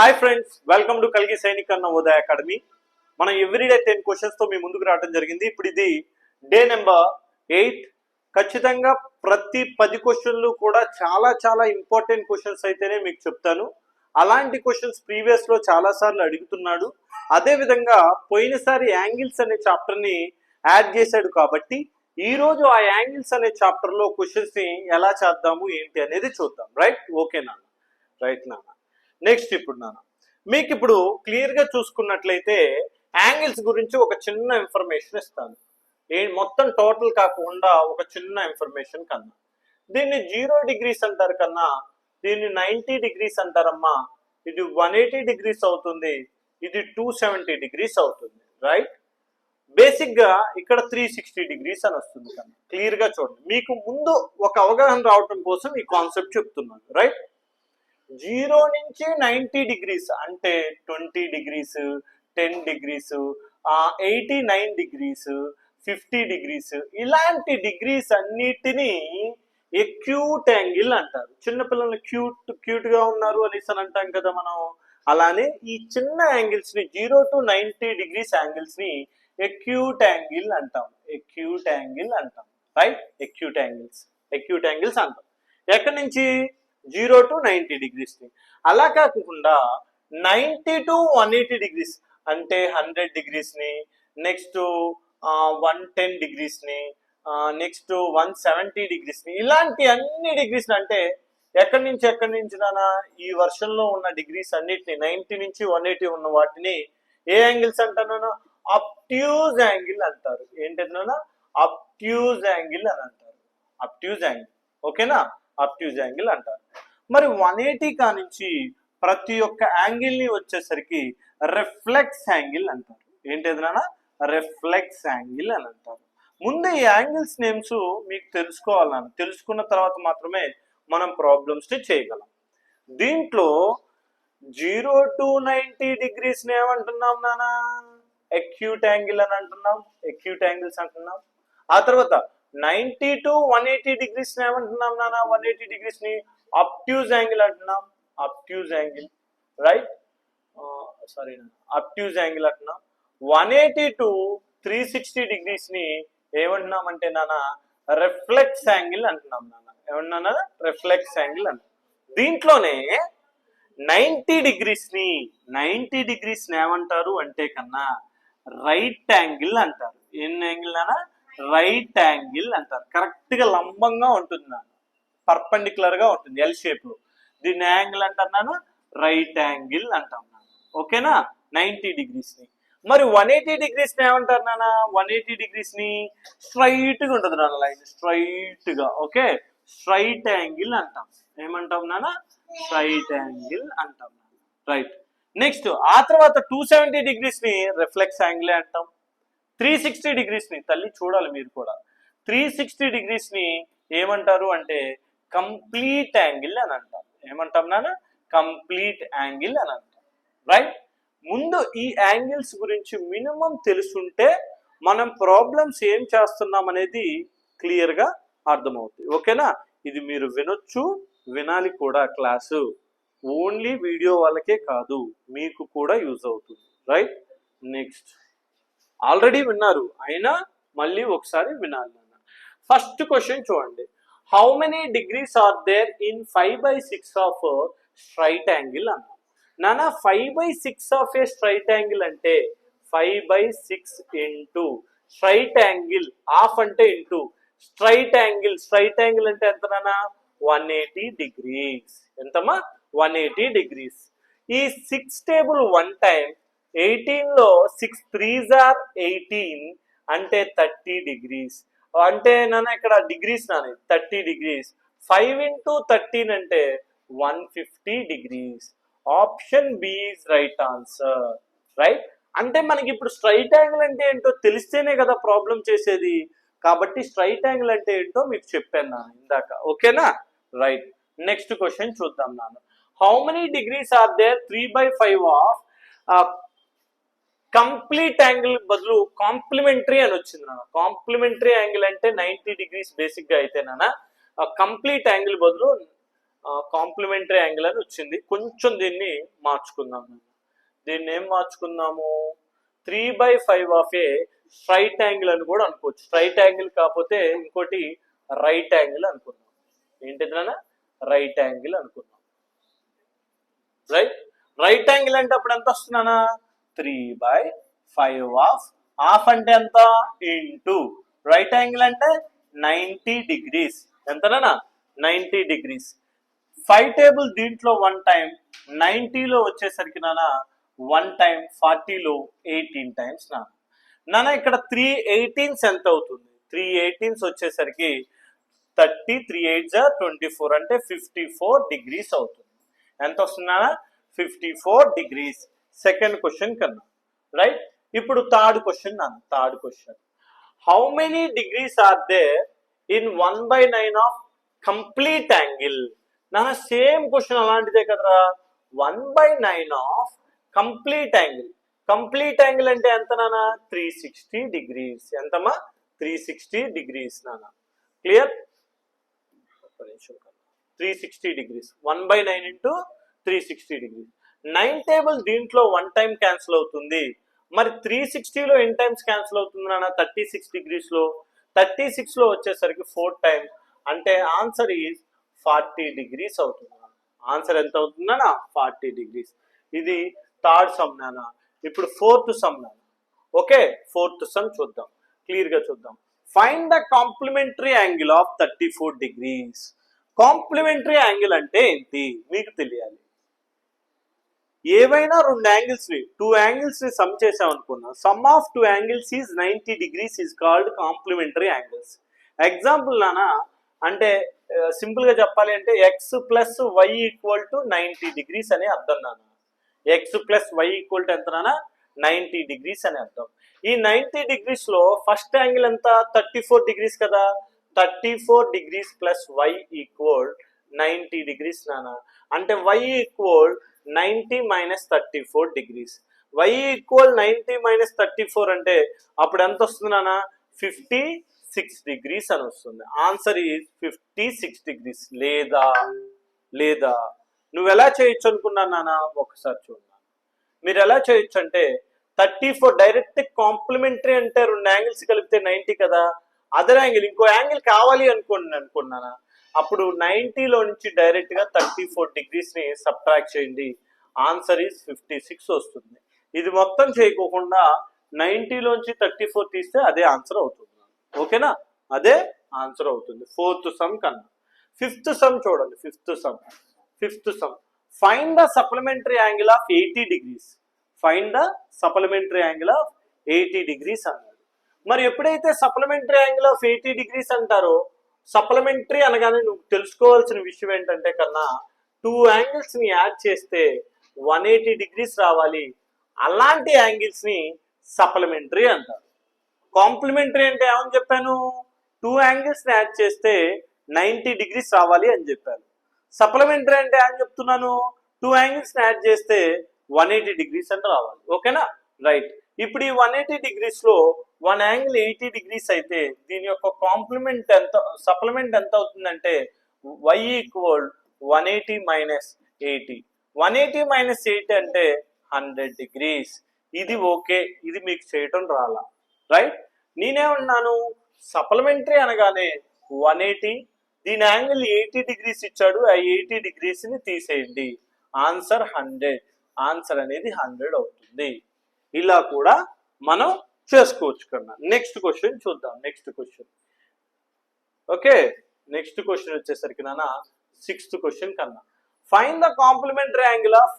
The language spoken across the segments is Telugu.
హాయ్ ఫ్రెండ్స్ వెల్కమ్ టు కలిగి సైనిక్ అన్న ఉదయ అకాడమీ మనం ఎవ్రీడే టెన్ క్వశ్చన్స్తో మీ ముందుకు రావడం జరిగింది. ఇప్పుడు ఇది డే నెంబర్ ఎయిట్ ఖచ్చితంగా ప్రతి పది క్వశ్చన్లు కూడా చాలా చాలా ఇంపార్టెంట్ క్వశ్చన్స్ అయితేనే మీకు చెప్తాను. అలాంటి క్వశ్చన్స్ ప్రీవియస్లో చాలా సార్లు అడుగుతున్నాడు. అదే విధంగా పోయినసారి యాంగిల్స్ అనే చాప్టర్ని యాడ్ చేశాడు కాబట్టి ఈ రోజు ఆ యాంగిల్స్ అనే చాప్టర్లో క్వశ్చన్స్ని ఎలా చేద్దాము ఏంటి అనేది చూద్దాం. రైట్ ఓకే నాన్న. రైట్ నాన్న. నెక్స్ట్ ఇప్పుడు నాన్న. మీకు ఇప్పుడు క్లియర్గా చూసుకున్నట్లయితే యాంగిల్స్ గురించి ఒక చిన్న ఇన్ఫర్మేషన్ ఇస్తాను. ఏ మొత్తం టోటల్ కాకుండా ఒక చిన్న ఇన్ఫర్మేషన్ కన్నా. దీన్ని జీరో డిగ్రీస్ అంటారు కన్నా దీన్ని నైంటీ డిగ్రీస్ అంటారమ్మా. ఇది వన్ ఎయిటీ డిగ్రీస్ అవుతుంది. ఇది టూ సెవెంటీ డిగ్రీస్ అవుతుంది. రైట్ బేసిక్గా ఇక్కడ త్రీ సిక్స్టీ డిగ్రీస్ అని వస్తుంది కన్నా. క్లియర్గా చూడండి. మీకు ముందు ఒక అవగాహన రావటం కోసం ఈ కాన్సెప్ట్ చెప్తున్నాను. రైట్ జీరో నుంచి నైంటీ డిగ్రీస్ అంటే twenty degrees ten degrees eighty nine degrees fifty degrees ఇలాంటి డిగ్రీస్ అన్నిటినీ ఎక్యూట్ యాంగిల్ అంటారు. చిన్నపిల్లలు క్యూట్ క్యూట్గా ఉన్నారు అనేసి అని అంటాం కదా మనం. అలానే ఈ చిన్న యాంగిల్స్ని జీరో టు నైంటీ డిగ్రీస్ యాంగిల్స్ని ఎక్యూట్ యాంగిల్ అంటాం. ఎక్యూట్ యాంగిల్ అంటాం. Right acute angles acute angles అంటాం. ఎక్కడి నుంచి? జీరో టు నైంటీ డిగ్రీస్ని అలా కాకుండా ninety to one eighty degrees అంటే హండ్రెడ్ డిగ్రీస్ని నెక్స్ట్ వన్ టెన్ డిగ్రీస్ని నెక్స్ట్ వన్ సెవెంటీ డిగ్రీస్ని ఇలాంటి అన్ని డిగ్రీస్ అంటే ఎక్కడి నుంచి ఎక్కడి నుంచి నానా ఈ వర్షంలో ఉన్న డిగ్రీస్ అన్నిటిని నైన్టీ నుంచి వన్ ఎయిటీ ఉన్న వాటిని ఏ యాంగిల్స్ అంటాను అప్ట్యూజ్ యాంగిల్ అంటారు. ఏంటంటున్నా అప్ట్యూజ్ యాంగిల్ అని అంటారు. Obtuse angle. ఓకేనా? అప్ట్యూజ్ యాంగిల్ అంటారు. మరి వన్ ఎయిటీ కా నుంచి ప్రతి ఒక్క యాంగిల్ని వచ్చేసరికి రిఫ్లెక్స్ యాంగిల్ అంటారు. ఏంటిది నాన్న? రిఫ్లెక్స్ యాంగిల్ అని అంటారు. ముందు ఈ యాంగిల్స్ నేమ్స్ మీకు తెలుసుకోవాలి తెలుసుకున్న తర్వాత మాత్రమే మనం ప్రాబ్లమ్స్ని చేయగలం. దీంట్లో జీరో టు నైంటీ డిగ్రీస్ని ఏమంటున్నాం నానా ఎక్యూట్ యాంగిల్ అని అంటున్నాం. ఎక్యూట్ యాంగిల్స్ అంటున్నాం. ఆ తర్వాత నైంటీ టు వన్ ఎయిటీ డిగ్రీస్ని ఏమంటున్నాం నానా వన్ ఎయిటీ డిగ్రీస్ని అప్ట్యూజ్ యాంగిల్ అంటున్నాం. Obtuse angle right sorry obtuse angle అంటున్నాం. One eighty to three sixty డిగ్రీస్ని ఏమంటున్నామంటే నాన్న? రిఫ్లెక్స్ యాంగిల్ అంటున్నాం నాన్న. ఏమన్నా రిఫ్లెక్స్ యాంగిల్ అంటున్నాం. దీంట్లోనే నైంటీ డిగ్రీస్ని నైంటీ డిగ్రీస్ని ఏమంటారు అంటే కన్నా రైట్ యాంగిల్ అంటారు. ఎన్ని యాంగిల్ నాన్న? రైట్ యాంగిల్ అంటారు. కరెక్ట్గా లంబంగా ఉంటుంది నాన్న. పర్పెండిక్యులర్గా ఉంటుంది ఎల్ షేప్లో. దీన్ని యాంగిల్ అంటున్నాను? రైట్ యాంగిల్ అంటాం ఓకేనా? నైంటీ డిగ్రీస్ని మరి వన్ ఎయిటీ డిగ్రీస్ని ఏమంటారు నాన్న వన్ ఎయిటీ డిగ్రీస్ని స్ట్రైట్గా ఉంటుంది నాన్న లైన్ స్ట్రైట్గా. ఓకే? స్ట్రైట్ యాంగిల్ అంటాం. ఏమంటాం నాన్న స్ట్రైట్ యాంగిల్ అంటాం. రైట్ నెక్స్ట్ ఆ తర్వాత టూ సెవెంటీ డిగ్రీస్ని రిఫ్లెక్స్ యాంగిల్ అంటాం? త్రీ సిక్స్టీ డిగ్రీస్ని తల్లి చూడాలి మీరు కూడా. త్రీ సిక్స్టీ డిగ్రీస్ని ఏమంటారు అంటే కంప్లీట్ యాంగిల్ అని అంటాం. ఏమంటాం నాన్న? కంప్లీట్ యాంగిల్ అని అంటాం. రైట్ ముందు ఈ యాంగిల్స్ గురించి మినిమం తెలుసుంటే మనం ప్రాబ్లమ్స్ ఏం చేస్తున్నాం అనేది క్లియర్గా అర్థమవుతుంది. ఓకేనా? ఇది మీరు వినొచ్చు వినాలి కూడా క్లాసు. ఓన్లీ వీడియో వాళ్ళకే కాదు మీకు కూడా యూజ్ అవుతుంది. రైట్ నెక్స్ట్ ఆల్రెడీ విన్నారు అయినా మళ్ళీ ఒకసారి వినాలి నాన్న. ఫస్ట్ క్వశ్చన్ చూడండి. How many degrees are there in five by six of straight angle అన్నాం. నాన్న five by six of a straight angle అంటే five by six into straight angle half అంటే into straight angle straight angle అంటే ఎంత నాన్న? వన్ ఎయిటీ డిగ్రీస్ ఎంతమ్మా? వన్ ఎయిటీ డిగ్రీస్ ఈ సిక్స్ టేబుల్ వన్ టైం ఎయిటీన్లో సిక్స్ త్రీస్ ఆర్ ఎయిటీన్ అంటే థర్టీ డిగ్రీస్ అంటే నాన్న ఇక్కడ డిగ్రీస్ నాన్న thirty degrees five into thirteen అంటే one fifty degrees option B is right answer right అంటే మనకి ఇప్పుడు స్ట్రైట్ యాంగిల్ అంటే ఏంటో తెలిస్తేనే కదా ప్రాబ్లం చేసేది. కాబట్టి స్ట్రైట్ యాంగిల్ అంటే ఏంటో మీకు చెప్పాను నాన్న ఇందాక. ఓకేనా? రైట్ నెక్స్ట్ క్వశ్చన్ చూద్దాం నాన్న. How many degrees are there three by five of complete angle బదులు కాంప్లిమెంటరీ అని వచ్చింది నాన్న. కాంప్లిమెంటరీ యాంగిల్ అంటే నైంటీ డిగ్రీస్ బేసిక్గా అయితే నాన్న కంప్లీట్ యాంగిల్ బదులు కాంప్లిమెంటరీ యాంగిల్ అని వచ్చింది. కొంచెం దీన్ని మార్చుకుందాం దీన్ని ఏం మార్చుకుందాము? Three by five of a straight angle అని కూడా అనుకోవచ్చు. స్ట్రైట్ యాంగిల్ కాకపోతే ఇంకోటి రైట్ యాంగిల్ అనుకుందాం. నాన్న? రైట్ యాంగిల్ అనుకుందాం. రైట్ రైట్ యాంగిల్ అంటే అప్పుడు ఎంత వస్తున్నానా three by five of half అంటే ఎంత? ఇంటూ రైట్ యాంగిల్ అంటే నైంటీ డిగ్రీస్ ఎంతనా? నైంటీ డిగ్రీస్ ఫైవ్ టేబుల్ దీంట్లో వన్ టైం నైంటీలో వచ్చేసరికి నాన్న వన్ టైం ఫార్టీలో ఎయిటీన్ టైమ్స్ నా నాన్న ఇక్కడ త్రీ ఎయిటీన్స్ ఎంత అవుతుంది? త్రీ ఎయిటీన్స్ వచ్చేసరికి థర్టీ త్రీ ఎయిట్ జా ట్వంటీ ఫోర్ అంటే ఫిఫ్టీ ఫోర్ డిగ్రీస్ అవుతుంది. ఎంత వస్తుంది నాన్న fifty four degrees second question కన్నా రైట్ ఇప్పుడు థర్డ్ క్వశ్చన్ నాన్న third question. How many degrees are there in one by nine of complete angle నాన్న సేమ్ క్వశ్చన్ అలాంటిదే కదరా. One by nine of complete angle complete angle అంటే ఎంత నాన్న త్రీ సిక్స్టీ డిగ్రీస్ ఎంతమ్మా? త్రీ సిక్స్టీ డిగ్రీస్ నాన్న clear three sixty degrees one by nine into three sixty degrees nine table దీంట్లో వన్ టైం క్యాన్సిల్ అవుతుంది. మరి త్రీ సిక్స్టీలో ఎన్ టైమ్స్ క్యాన్సిల్ అవుతుంది నాన్న? థర్టీ సిక్స్ డిగ్రీస్లో థర్టీ సిక్స్లో వచ్చేసరికి ఫోర్ టైమ్స్ అంటే ఆన్సర్ ఈజ్ ఫార్టీ డిగ్రీస్ అవుతుంది ఆన్సర్ ఎంత అవుతుందన్న ఫార్టీ డిగ్రీస్ ఇది థర్డ్ సమ్ నానా ఇప్పుడు ఫోర్త్ సమ్ నానా ఓకే? ఫోర్త్ సమ్ చూద్దాం. క్లియర్గా చూద్దాం. Find the complementary angle of thirty four degrees complementary angle అంటే ఏంటి? మీకు తెలియాలి. ఏవైనా రెండు యాంగిల్స్ని టూ యాంగిల్స్ని సమ్ చేసాం అనుకున్నా sum of two angles is ninety degrees is called complementary angles example నానా అంటే సింపుల్గా చెప్పాలి అంటే x plus y equal to ninety degrees అని అర్థం నాన్న. X plus y equal to ఎంత నాన్న? నైన్టీ డిగ్రీస్ అని అర్థం. ఈ నైన్టీ డిగ్రీస్లో ఫస్ట్ యాంగిల్ ఎంత? థర్టీ ఫోర్ డిగ్రీస్ కదా. Thirty four degrees plus y equal ninety degrees నానా అంటే y equal ninety minus thirty four degrees. Y equal ninety minus thirty four అంటే అప్పుడు ఎంత వస్తుంది నాన్న? ఫిఫ్టీ సిక్స్ డిగ్రీస్ అని వస్తుంది. Answer is fifty six degrees. లేదా లేదా. నువ్వు ఎలా చేయొచ్చు అనుకున్నాను నాన్న? ఒకసారి చూడండి మీరు ఎలా చేయొచ్చు అంటే థర్టీ ఫోర్ డైరెక్ట్ కాంప్లిమెంటరీ అంటే రెండు యాంగిల్స్ కలిపితే నైంటీ కదా? అదర్ యాంగిల్ ఇంకో యాంగిల్ కావాలి అనుకోండి అనుకున్నానా అప్పుడు నైంటీలో నుంచి డైరెక్ట్గా థర్టీ ఫోర్ డిగ్రీస్ని సబ్ట్రాక్ట్ చేయండి. ఆన్సర్ ఈజ్ ఫిఫ్టీ సిక్స్ వస్తుంది. ఇది మొత్తం చేయకోకుండా నైంటీలోంచి థర్టీ ఫోర్ తీస్తే అదే ఆన్సర్ అవుతుంది. ఓకేనా? అదే ఆన్సర్ అవుతుంది. ఫోర్త్ సమ్ కన్నా. ఫిఫ్త్ సమ్ చూడండి. Fifth sum. Fifth sum. Find the supplementary angle of eighty degrees find the supplementary angle of eighty degrees అన్నాడు. మరి ఎప్పుడైతే supplementary angle of eighty degrees అంటారో సప్లిమెంటరీ అనగానే నువ్వు తెలుసుకోవాల్సిన విషయం ఏంటంటే కన్నా టూ యాంగిల్స్ని యాడ్ చేస్తే వన్ ఎయిటీ డిగ్రీస్ రావాలి. అలాంటి యాంగిల్స్ని సప్లిమెంటరీ అంటారు. కాంప్లిమెంటరీ అంటే ఏమని చెప్పాను? టూ యాంగిల్స్ని యాడ్ చేస్తే నైంటీ డిగ్రీస్ రావాలి అని చెప్పాను. సప్లిమెంటరీ అంటే ఏమని చెప్తున్నాను? టూ యాంగిల్స్ని యాడ్ చేస్తే వన్ ఎయిటీ డిగ్రీస్ అంటే రావాలి. ఓకేనా? రైట్. ఇప్పుడు ఈ వన్ ఎయిటీ డిగ్రీస్లో వన్ యాంగిల్ ఎయిటీ డిగ్రీస్ అయితే దీని యొక్క కాంప్లిమెంట్ ఎంత సప్లిమెంట్ ఎంత అవుతుందంటే y equal one eighty minus eighty one eighty minus eighty అంటే హండ్రెడ్ డిగ్రీస్ ఇది ఓకే ఇది మీకు చేయటం రాలా. రైట్ నేనేమన్నాను సప్లిమెంటరీ అనగానే వన్ ఎయిటీ దీని యాంగిల్ ఎయిటీ డిగ్రీస్ ఇచ్చాడు ఆ ఎయిటీ డిగ్రీస్ని తీసేయండి. ఆన్సర్ హండ్రెడ్ ఆన్సర్ అనేది హండ్రెడ్ అవుతుంది. ఇలా కూడా మనం చేసుకోవచ్చు కన్నా. నెక్స్ట్ క్వశ్చన్ చూద్దాం. Next question okay next question వచ్చేసరికి నాన్న సిక్స్త్ క్వశ్చన్ కన్నా. Find the complementary angle of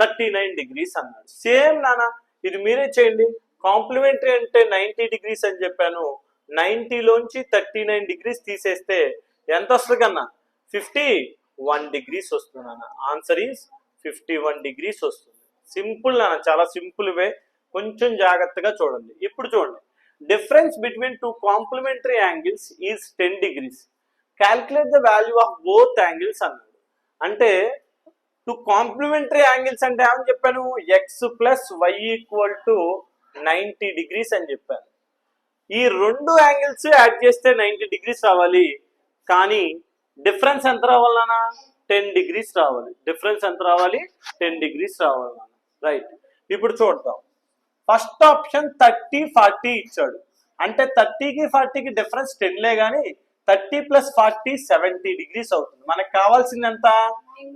thirty nine degrees అన్నాడు. సేమ్ నాన్న. ఇది మీరే చేయండి. కాంప్లిమెంటరీ అంటే నైంటీ డిగ్రీస్ అని చెప్పాను. నైంటీలోంచి థర్టీ నైన్ డిగ్రీస్ తీసేస్తే ఎంత వస్తుంది కన్నా? ఫిఫ్టీ వన్ డిగ్రీస్ వస్తుంది నాన్న. Answer is fifty one degrees వస్తుంది. సింపుల్ నాన్న చాలా సింపుల్ వే. కొంచెం జాగ్రత్తగా చూడండి. ఇప్పుడు చూడండి. Difference between two complementary angles is ten degrees calculate the value of both angles అన్నాడు. అంటే టు కాంప్లిమెంటరీ యాంగిల్స్ అంటే ఏమని చెప్పాను? X plus Y equal to ninety degrees అని చెప్పాను. ఈ రెండు యాంగిల్స్ యాడ్ చేస్తే నైంటీ డిగ్రీస్ రావాలి. కానీ డిఫరెన్స్ ఎంత రావాలన్నా టెన్ డిగ్రీస్ రావాలి. డిఫరెన్స్ ఎంత రావాలి? టెన్ డిగ్రీస్ రావాలన్నా రైట్ ఇప్పుడు చూద్దాం. ఫస్ట్ ఆప్షన్ థర్టీ ఫార్టీ ఇచ్చాడు. అంటే థర్టీకి ఫార్టీకి డిఫరెన్స్ టెన్లే కానీ thirty plus forty seventy degrees అవుతుంది. మనకు కావాల్సింది ఎంత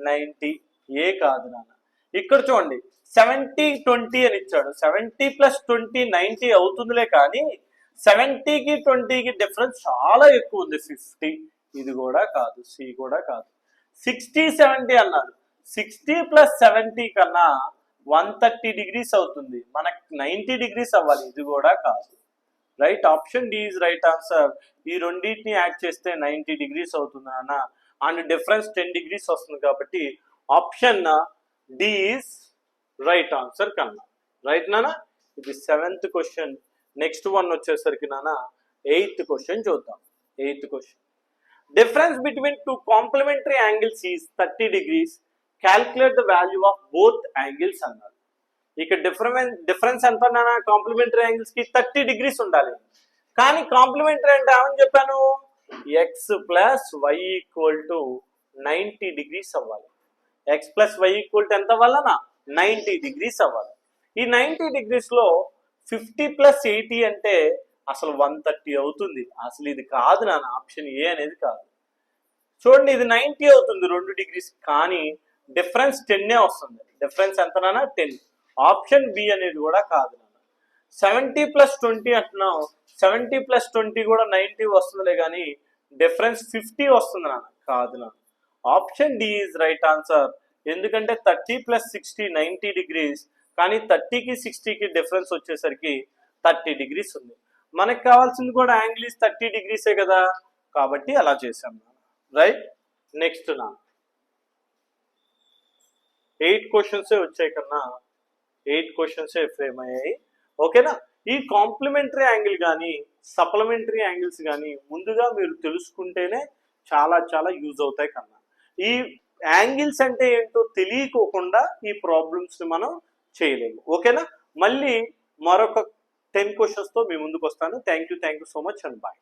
నైంటీ ఏ కాదు నాన్న. ఇక్కడ చూడండి. సెవెంటీ ట్వంటీ అని ఇచ్చాడు. సెవెంటీ ప్లస్ ట్వంటీ నైంటీ అవుతుందిలే కానీ సెవెంటీకి ట్వంటీకి డిఫరెన్స్ చాలా ఎక్కువ ఉంది. ఫిఫ్టీ ఇది కూడా కాదు. సి కూడా కాదు. సిక్స్టీ సెవెంటీ అన్నాడు సిక్స్టీ ప్లస్ సెవెంటీ కన్నా వన్ థర్టీ డిగ్రీస్ అవుతుంది. మనకు నైంటీ డిగ్రీస్ అవ్వాలి. ఇది కూడా కాదు. Right option D is right answer ఈ రెండింటిని యాడ్ చేస్తే నైంటీ డిగ్రీస్ అవుతుంది అన్న అండ్ డిఫరెన్స్ టెన్ డిగ్రీస్ వస్తుంది కాబట్టి option D is right answer కన్నా. రైట్ నానా ఇది సెవెంత్ క్వశ్చన్ నెక్స్ట్ వన్ వచ్చేసరికి నాన్న ఎయిత్ క్వశ్చన్ చూద్దాం. Eighth question difference between two complementary angles is thirty degrees calculate the value of both angles అన్నారు. ఇక డిఫరెన్స్ డిఫరెన్స్ ఎంత నాన్న కాంప్లిమెంటరీ యాంగిల్స్కి థర్టీ డిగ్రీస్ ఉండాలి. కానీ కాంప్లిమెంటరీ అంటే ఏమని చెప్పాను? X plus y equal to ninety degrees అవ్వాలి. X plus y equal to ఎంత వల్లన నైంటీ డిగ్రీస్ అవ్వాలి. ఈ నైంటీ డిగ్రీస్లో ఫిఫ్టీ ప్లస్ ఎయిటీ అంటే అసలు వన్ థర్టీ అవుతుంది. అసలు ఇది కాదు నాన్న ఆప్షన్ ఏ అనేది కాదు. చూడండి ఇది నైంటీ అవుతుంది రెండు డిగ్రీస్ కానీ డిఫరెన్స్ టెన్నే వస్తుంది. డిఫరెన్స్ ఎంతనా టెన్ ఆప్షన్ బి అనేది కూడా కాదు నాన్న. సెవెంటీ ప్లస్ ట్వంటీ అంటున్నాం సెవెంటీ ప్లస్ ట్వంటీ కూడా నైంటీ వస్తుందిలే కానీ డిఫరెన్స్ ఫిఫ్టీ వస్తుంది నాన్న. కాదు నాన్న. Option D is right answer ఎందుకంటే thirty plus sixty ninety degrees కానీ థర్టీకి సిక్స్టీకి డిఫరెన్స్ వచ్చేసరికి థర్టీ డిగ్రీస్ ఉంది. మనకు కావాల్సింది కూడా యాంగిల్ థర్టీ డిగ్రీసే కదా? కాబట్టి అలా చేశాం రైట్ నెక్స్ట్ నా ఎయిట్ క్వశ్చన్సే వచ్చాయి కన్నా ఎయిట్ క్వశ్చన్సే ఫ్రేమ్ అయ్యాయి. ఓకేనా? ఈ కాంప్లిమెంటరీ యాంగిల్ కానీ సప్లిమెంటరీ యాంగిల్స్ కానీ ముందుగా మీరు తెలుసుకుంటేనే చాలా చాలా యూజ్ అవుతాయి కన్నా. ఈ యాంగిల్స్ అంటే ఏంటో తెలియకోకుండా ఈ ప్రాబ్లమ్స్ని మనం చేయలేము. ఓకేనా? మళ్ళీ మరొక టెన్ క్వశ్చన్స్తో మీ ముందుకు వస్తాను thank you thank you so much and bye.